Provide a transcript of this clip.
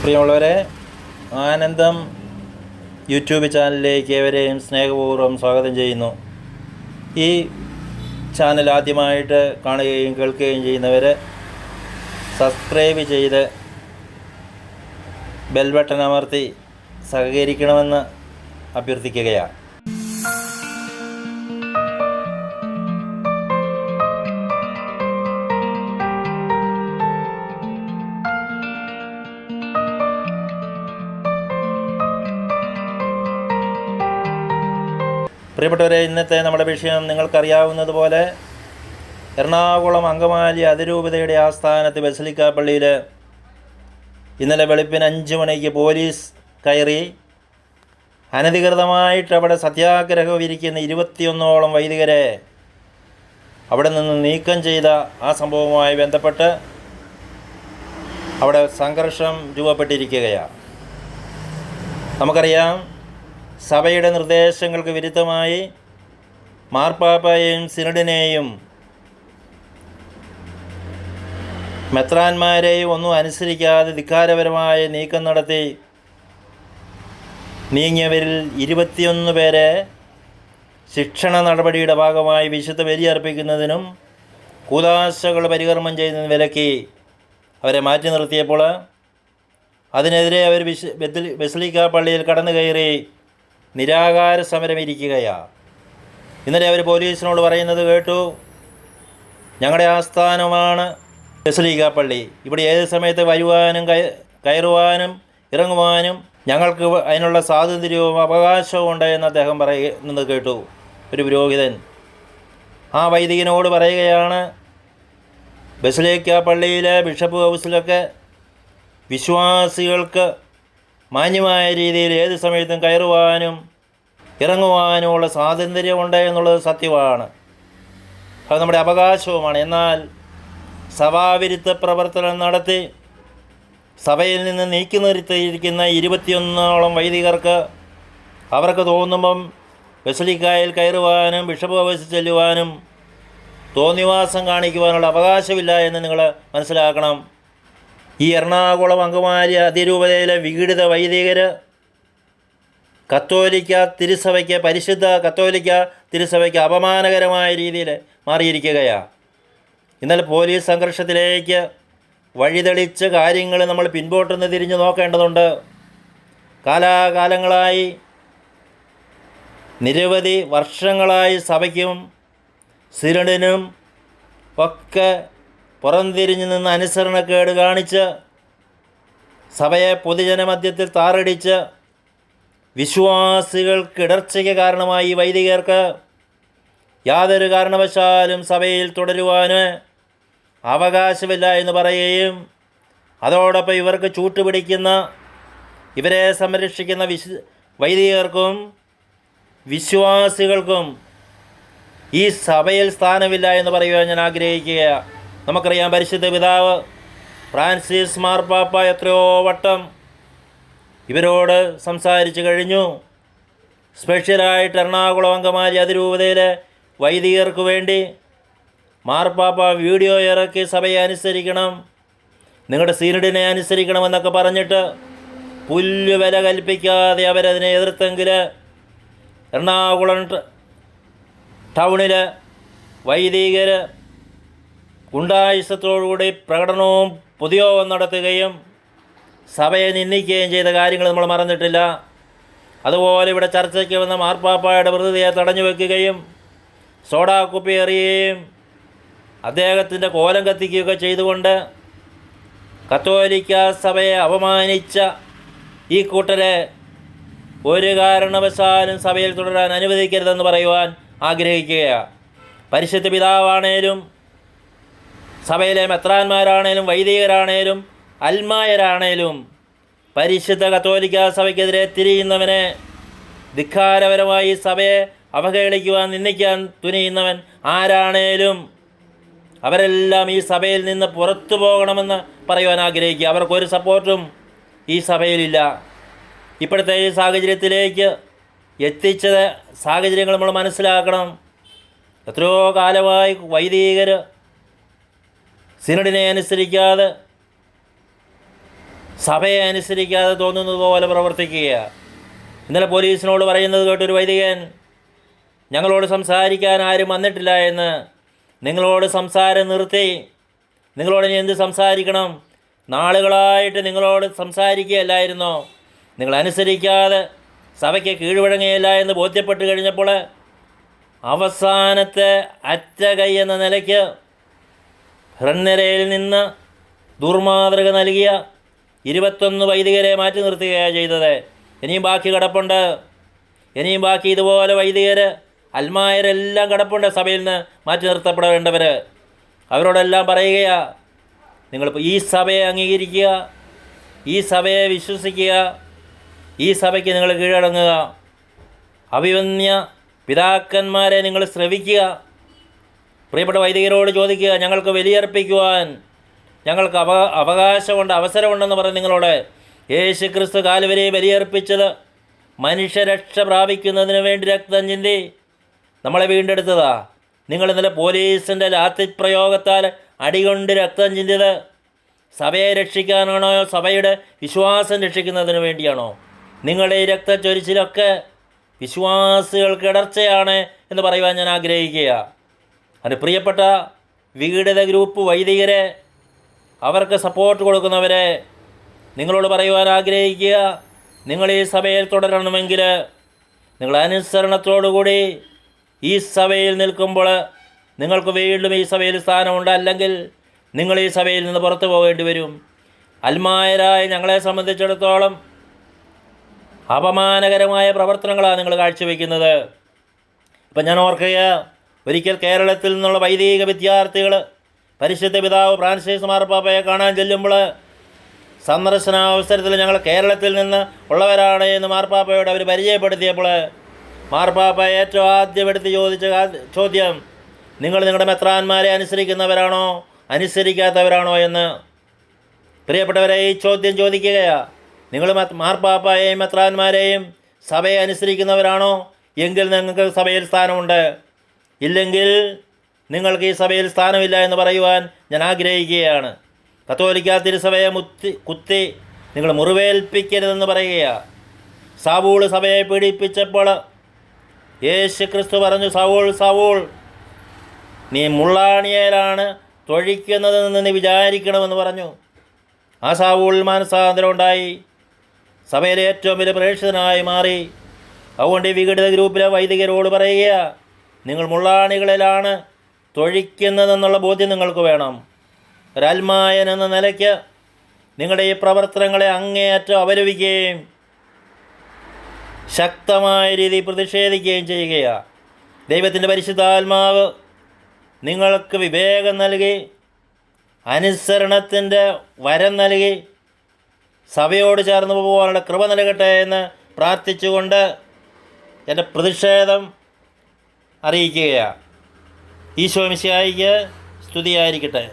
പ്രിയമുള്ളവരെ ആനന്ദം യൂട്യൂബ് ചാനലിലേക്ക് ഏവരെയും സ്നേഹപൂർവം സ്വാഗതം ചെയ്യുന്നു. ഈ ചാനൽ ആദ്യമായിട്ട് കാണുകയും കേൾക്കുകയും ചെയ്യുന്നവർ സബ്സ്ക്രൈബ് ചെയ്ത് ബെൽ ബട്ടൺ അമർത്തി സഹകരിക്കണമെന്ന് അഭ്യർത്ഥിക്കുകയാണ്. പ്രിയപ്പെട്ടവരെ ഇന്നത്തെ നമ്മുടെ വിഷയം നിങ്ങൾക്കറിയാവുന്നതുപോലെ എറണാകുളം അങ്കമാലി അതിരൂപതയുടെ ആസ്ഥാനത്ത് ബസലിക്ക പള്ളിയിൽ ഇന്നലെ വെളുപ്പിന് അഞ്ച് മണിക്ക് പോലീസ് കയറി അനധികൃതമായിട്ട് അവിടെ സത്യാഗ്രഹം ഇരിക്കുന്ന ഇരുപത്തിയൊന്നോളം വൈദികരെ അവിടെ നിന്ന് നീക്കം ചെയ്ത ആ സംഭവവുമായി ബന്ധപ്പെട്ട് അവിടെ സംഘർഷം രൂപപ്പെട്ടിരിക്കുകയാണ്. നമുക്കറിയാം സഭയുടെ നിർദ്ദേശങ്ങൾക്ക് വിരുദ്ധമായി മാർപ്പാപ്പയെയും സിനഡിനെയും മെത്രാന്മാരെയും ഒന്നും അനുസരിക്കാതെ ധിക്കാരപരമായ നീക്കം നടത്തി നീങ്ങിയവരിൽ ഇരുപത്തിയൊന്ന് പേരെ ശിക്ഷണ നടപടിയുടെ ഭാഗമായി വിശുദ്ധ ബലിയർപ്പിക്കുന്നതിനും കൂതാശകൾ പരികർമ്മം ചെയ്യുന്നതിന് വിലക്കി അവരെ മാറ്റി നിർത്തിയപ്പോൾ അതിനെതിരെ അവർ വിശ്വ ബെസ്ലിക്ക പള്ളിയിൽ കടന്നു കയറി നിരാകാര സമരം ഇരിക്കുകയാണ് ഇന്നലെ അവർ പോലീസിനോട് പറയുന്നത് കേട്ടു ഞങ്ങളുടെ ആസ്ഥാനമാണ് ബസലീക പള്ളി ഇവിടെ ഏത് സമയത്ത് വരുവാനും കയറുവാനും ഇറങ്ങുവാനും ഞങ്ങൾക്ക് അതിനുള്ള സ്വാതന്ത്ര്യവും അവകാശവും ഉണ്ട് എന്ന് അദ്ദേഹം പറയുന്നത് കേട്ടു ഒരു പുരോഹിതൻ. ആ വൈദികനോട് പറയുകയാണ് ബസലേക്ക പള്ളിയിലെ ബിഷപ്പ് ഹൗസിലൊക്കെ വിശ്വാസികൾക്ക് മാന്യമായ രീതിയിൽ ഏത് സമയത്തും കയറുവാനും ഇറങ്ങുവാനുമുള്ള സ്വാതന്ത്ര്യമുണ്ട് എന്നുള്ളത് സത്യമാണ്. അത് നമ്മുടെ അവകാശവുമാണ്. എന്നാൽ സഭാവിരുദ്ധ പ്രവർത്തനം നടത്തി സഭയിൽ നിന്ന് നീക്കി നിർത്തിയിരിക്കുന്ന ഇരുപത്തിയൊന്നോളം വൈദികർക്ക് അവർക്ക് തോന്നുമ്പം വെസലിക്കായിൽ കയറുവാനും ബിഷപ്പ് ഹൗസിൽ ചെല്ലുവാനും തോന്നിവാസം കാണിക്കുവാനുള്ള അവകാശമില്ല എന്ന് നിങ്ങൾ മനസ്സിലാക്കണം. ഈ എറണാകുളം അങ്കമാലി അതിരൂപതയിലെ വിഘടിത വൈദികർ കത്തോലിക്ക തിരുസഭയ്ക്ക് പരിശുദ്ധ കത്തോലിക്ക തിരുസഭയ്ക്ക് അപമാനകരമായ രീതിയിൽ മാറിയിരിക്കുകയാണ് ഇന്നലെ പോലീസ് സംഘർഷത്തിലേക്ക് വഴിതെളിച്ച് കാര്യങ്ങൾ നമ്മൾ പിൻപോട്ടെന്ന് തിരിഞ്ഞു നോക്കേണ്ടതുണ്ട്. കാലാകാലങ്ങളായി നിരവധി വർഷങ്ങളായി സഭയ്ക്കും സിരണിനും ഒക്കെ പുറംതിരിഞ്ഞു നിന്ന് അനുസരണക്കേട് കാണിച്ച് സഭയെ പൊതുജനമധ്യത്തിൽ താറടിച്ച് വിശ്വാസികൾക്കിടർച്ചയ്ക്ക് കാരണമായി വൈദികർക്ക് യാതൊരു കാരണവശാലും സഭയിൽ തുടരുവാൻ അവകാശമില്ല എന്ന് പറയുകയും അതോടൊപ്പം ഇവർക്ക് ചൂട്ടുപിടിക്കുന്ന ഇവരെ സംരക്ഷിക്കുന്ന വിശ് വൈദികർക്കും വിശ്വാസികൾക്കും ഈ സഭയിൽ സ്ഥാനമില്ല എന്ന് പറയുവാൻ ഞാൻ ആഗ്രഹിക്കുകയാണ്. നമുക്കറിയാം പരിശുദ്ധ പിതാവ് ഫ്രാൻസിസ് മാർപ്പാപ്പ എത്രയോ വട്ടം ഇവരോട് സംസാരിച്ചു കഴിഞ്ഞു. സ്പെഷ്യലായിട്ട് എറണാകുളം അങ്കമാലി അതിരൂപതയിലെ വൈദികർക്ക് വേണ്ടി മാർപ്പാപ്പ വീഡിയോ ഇറക്കി സഭയെ അനുസരിക്കണം നിങ്ങളുടെ സീനഡിനെ അനുസരിക്കണമെന്നൊക്കെ പറഞ്ഞിട്ട് പുല്ല് വില കൽപ്പിക്കാതെ അവരതിനെ എതിർത്തെങ്കിൽ എറണാകുളം ടൗണിൽ വൈദികർ ഗുണ്ടായുസത്തോടുകൂടി പ്രകടനവും പൊതുയോഗം നടത്തുകയും സഭയെ നിന്ദിക്കുകയും ചെയ്ത കാര്യങ്ങൾ നമ്മൾ മറന്നിട്ടില്ല. അതുപോലെ ഇവിടെ ചർച്ചയ്ക്ക് വന്ന മാർപ്പാപ്പായുടെ മൃതദേഹം തടഞ്ഞു വെക്കുകയും സോഡാ കുപ്പി എറിയുകയും അദ്ദേഹത്തിന്റെ കോലം കത്തിക്കുകയൊക്കെ ചെയ്തുകൊണ്ട് കത്തോലിക്ക സഭയെ അപമാനിച്ച ഈ കൂട്ടരെ ഒരു കാരണവശാലും സഭയിൽ തുടരാൻ അനുവദിക്കരുതെന്ന് പറയുവാൻ ആഗ്രഹിക്കുകയാണ്. പരിശുദ്ധ പിതാവാണേലും സഭയിലെ മെത്രാന്മാരാണേലും വൈദികരാണേലും അൽമായരാണേലും പരിശുദ്ധ കത്തോലിക്ക സഭയ്ക്കെതിരെ തിരിയുന്നവനെ ധിക്കാരപരമായി സഭയെ അവഹേളിക്കുവാൻ നിന്ദിക്കാൻ തുനിയുന്നവൻ ആരാണേലും? അവരെല്ലാം ഈ സഭയിൽ നിന്ന് പുറത്തു പോകണമെന്ന് പറയുവാൻ ആഗ്രഹിക്കുക. അവർക്കൊരു സപ്പോർട്ടും ഈ സഭയിലില്ല. ഇപ്പോഴത്തെ ഈ സാഹചര്യത്തിലേക്ക് എത്തിച്ചത് സാഹചര്യങ്ങൾ നമ്മൾ മനസ്സിലാക്കണം. എത്രയോ കാലമായി വൈദികർ സിനഡിനെ അനുസരിക്കാതെ സഭയെ അനുസരിക്കാതെ തോന്നുന്നത് പോലെ പ്രവർത്തിക്കുക. ഇന്നലെ പോലീസിനോട് പറയുന്നത് കേട്ടൊരു വൈദികൻ ഞങ്ങളോട് സംസാരിക്കാൻ ആരും വന്നിട്ടില്ല എന്ന്. നിങ്ങളോട് സംസാരം നിർത്തി. നിങ്ങളോട് ഇനി എന്ത് സംസാരിക്കണം? നാളുകളായിട്ട് നിങ്ങളോട് സംസാരിക്കുകയല്ലായിരുന്നോ? നിങ്ങൾ അനുസരിക്കാതെ സഭയ്ക്ക് കീഴ്വഴങ്ങുകയില്ല എന്ന് ബോധ്യപ്പെട്ട് കഴിഞ്ഞപ്പോൾ അവസാനത്തെ അറ്റ കൈ എന്ന നിലയ്ക്ക് ഹൃന്നരയിൽ നിന്ന് ദുർമാതൃക നൽകിയ ഇരുപത്തൊന്ന് വൈദികരെ മാറ്റി നിർത്തുകയാണ് ചെയ്തത്. ഇനിയും ബാക്കി കിടപ്പുണ്ട്. ഇനിയും ബാക്കി ഇതുപോലെ വൈദികർ അൽമായരെല്ലാം കിടപ്പുണ്ട് സഭയിൽ നിന്ന് മാറ്റി നിർത്തപ്പെടേണ്ടവർ അവരോടെല്ലാം പറയുകയാ നിങ്ങൾ ഈ സഭയെ അംഗീകരിക്കുക ഈ സഭയെ വിശ്വസിക്കുക ഈ സഭയ്ക്ക് നിങ്ങൾ കീഴടങ്ങുക. അഭിവന്യ പിതാക്കന്മാരെ നിങ്ങൾ ശ്രവിക്കുക. പ്രിയപ്പെട്ട വൈദികരോട് ചോദിക്കുക ഞങ്ങൾക്ക് വലിയർപ്പിക്കുവാൻ ഞങ്ങൾക്ക് അവ അവകാശമുണ്ട് അവസരമുണ്ടെന്ന് പറഞ്ഞ് നിങ്ങളോട്. യേശു ക്രിസ്തു കാലുവരെ ബലിയർപ്പിച്ചത് മനുഷ്യരക്ഷ പ്രാപിക്കുന്നതിന് വേണ്ടി രക്തം ചിന്തി നമ്മളെ വീണ്ടെടുത്തതാ. നിങ്ങൾ ഇന്നലെ പോലീസിന്റെ ലാത്തി പ്രയോഗത്താൽ അടികൊണ്ട് രക്തം ചിന്തിയത് സഭയെ രക്ഷിക്കാനാണോ സഭയുടെ വിശ്വാസം രക്ഷിക്കുന്നതിന് വേണ്ടിയാണോ? നിങ്ങളുടെ ഈ രക്തച്ചൊരിച്ചിലൊക്കെ വിശ്വാസികൾക്ക് ഇടർച്ചയാണ് എന്ന് പറയുവാൻ ഞാൻ ആഗ്രഹിക്കുക അത് പ്രിയപ്പെട്ട വിഘടിത ഗ്രൂപ്പ് വൈദികരെ അവർക്ക് സപ്പോർട്ട് കൊടുക്കുന്നവരെ നിങ്ങളോട് പറയുവാൻ ആഗ്രഹിക്കുക. നിങ്ങൾ ഈ സഭയിൽ തുടരണമെങ്കിൽ നിങ്ങൾ അനുസരണത്തോടുകൂടി ഈ സഭയിൽ നിൽക്കുമ്പോൾ നിങ്ങൾക്ക് വീണ്ടും ഈ സഭയിൽ സ്ഥാനമുണ്ട്. അല്ലെങ്കിൽ നിങ്ങൾ ഈ സഭയിൽ നിന്ന് പുറത്തു പോകേണ്ടി വരും. അൽമായരായ ഞങ്ങളെ സംബന്ധിച്ചിടത്തോളം അപമാനകരമായ പ്രവർത്തനങ്ങളാണ് നിങ്ങൾ കാഴ്ചവെക്കുന്നത്. ഇപ്പം ഞാൻ ഓർക്കുക ഒരിക്കൽ കേരളത്തിൽ നിന്നുള്ള വൈദിക വിദ്യാർത്ഥികൾ പരിശുദ്ധ പിതാവ് ഫ്രാൻസിസ് മാർപ്പാപ്പയെ കാണാൻ ചെല്ലുമ്പോൾ സന്ദർശനാവസരത്തിൽ ഞങ്ങൾ കേരളത്തിൽ നിന്ന് ഉള്ളവരാണ് എന്ന് മാർപ്പാപ്പയോട് അവർ പരിചയപ്പെടുത്തിയപ്പോൾ മാർപ്പാപ്പ ഏറ്റവും ആദ്യം എടുത്ത് ചോദിച്ച ചോദ്യം നിങ്ങൾ നിങ്ങളുടെ മെത്രാന്മാരെ അനുസരിക്കുന്നവരാണോ? അനുസരിക്കാത്തവരാണോ? എന്ന്. പ്രിയപ്പെട്ടവരെ ഈ ചോദ്യം ചോദിക്കുകയാ നിങ്ങൾ മാർപ്പാപ്പായെയും മെത്രാന്മാരെയും സഭയെ അനുസരിക്കുന്നവരാണോ? എങ്കിൽ നിങ്ങൾക്ക് സഭയിൽ സ്ഥാനമുണ്ട്. ഇല്ലെങ്കിൽ നിങ്ങൾക്ക് ഈ സഭയിൽ സ്ഥാനമില്ല എന്ന് പറയുവാൻ ഞാൻ ആഗ്രഹിക്കുകയാണ്. കത്തോലിക്ക തിരുസഭയെ മുത്തി കുത്തി നിങ്ങൾ മുറിവേൽപ്പിക്കരുതെന്ന് പറയുകയാണ് സാവൂൾ സഭയെ പീഡിപ്പിച്ചപ്പോൾ യേശു ക്രിസ്തു പറഞ്ഞു സവൂൾ സവൂൾ നീ മുള്ളാണിയേലാണ് തൊഴിക്കുന്നതെന്ന് നീ വിചാരിക്കണമെന്ന് പറഞ്ഞു. ആ സാവൂൾ മാനസാന്തരം ഉണ്ടായി. സഭയിലെ ഏറ്റവും വലിയ പ്രേക്ഷിതനായി മാറി. അതുകൊണ്ട് ഈ വിഘടിത ഗ്രൂപ്പിലെ വൈദികരോട് പറയുക നിങ്ങൾ മുള്ളാണികളിലാണ് തൊഴിക്കുന്നതെന്നുള്ള ബോധ്യം നിങ്ങൾക്ക് വേണം. ഒരാത്മായൻ എന്ന നിലയ്ക്ക് നിങ്ങളുടെ ഈ പ്രവർത്തനങ്ങളെ അങ്ങേയറ്റം അപലപിക്കുകയും ശക്തമായ രീതിയിൽ പ്രതിഷേധിക്കുകയും ചെയ്യുകയാണ് ദൈവത്തിന്റെ പരിശുദ്ധാത്മാവ് നിങ്ങൾക്ക് വിവേകം നൽകി അനുസരണത്തിന്റെ വരം നൽകി സഭയോട് ചേർന്ന് പോകാനുള്ള കൃപ നൽകട്ടെ എന്ന് പ്രാർത്ഥിച്ചുകൊണ്ട് എന്റെ പ്രതിഷേധം അറിയിക്കുകയാണ് ഈശോ മിശിയായിക്ക് സ്തുതിയായിരിക്കട്ടെ.